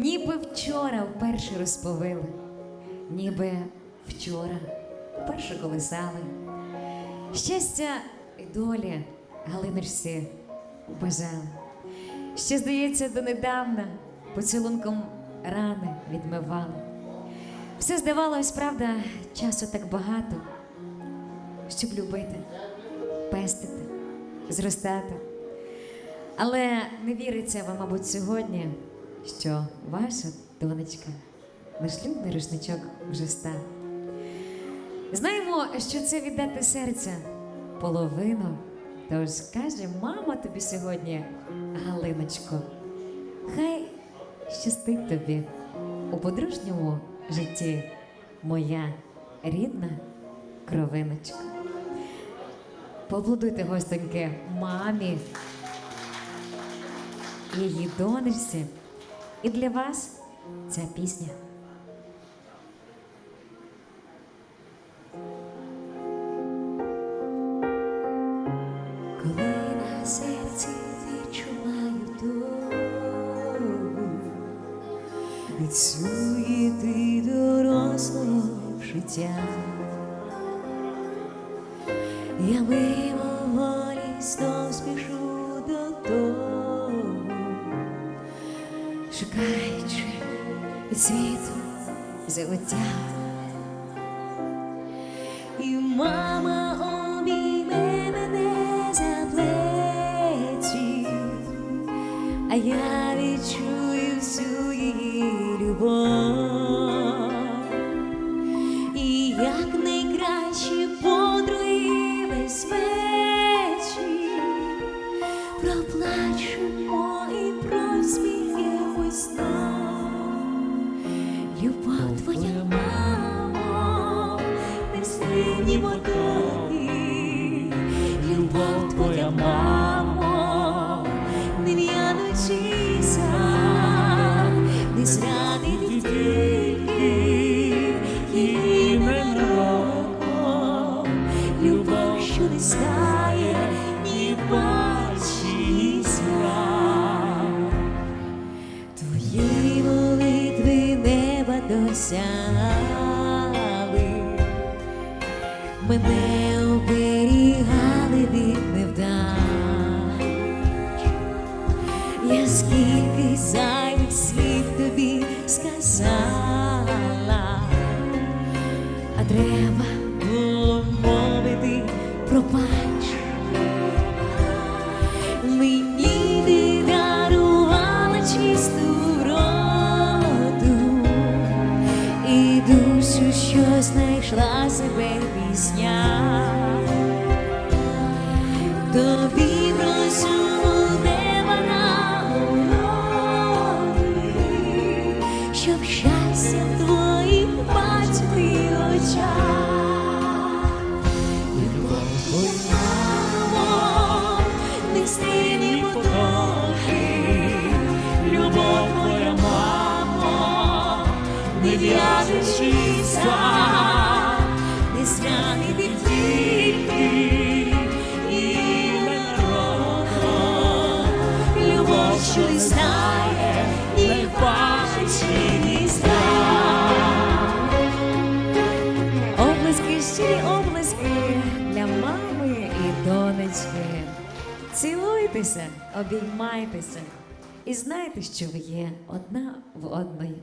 ніби вчора вперше розповили, ніби вчора вперше колисали. Щастя і долі Галиночці бажали. Ще, здається, донедавна поцілунком рани відмивали. Все здавалось, правда, часу так багато, щоб любити, пестити, зростати. Але не віриться вам, мабуть, сьогодні, що ваша донечка, наш любний рушничок вже став. Знаємо, що це віддати серця половину. Тож каже, мама тобі сьогодні, Галиночко, хай щастить тобі у подружньому житті, моя рідна кровиночка. Поаплодуйте гостоньки мамі, її донечці. І для вас ця пісня. Коли на серці відчуваю тугу від суєти дорослого життя, я мимоволі знов спішу шукаючи від світу забуття. І мама Любов твоя, мамо, не сині водої, любов твоя, мамо, не в'янучися, не зрадити тільки імен роком, любов, що не знає досягали, мене оберігали від невдач. Я скільки зайвих слів тобі сказала, а треба знайшла себе пісня. Тобі просимо неба вона уроки, щоб щастя твоїх бачити очах. Не в'яжешся, не зранити тільки. Любов, що не знає, ні бачить, ні страх. Облески, щирі облески для мами і донечки. Цілуйтеся, обіймайтеся і знайте, що ви є одна в одної.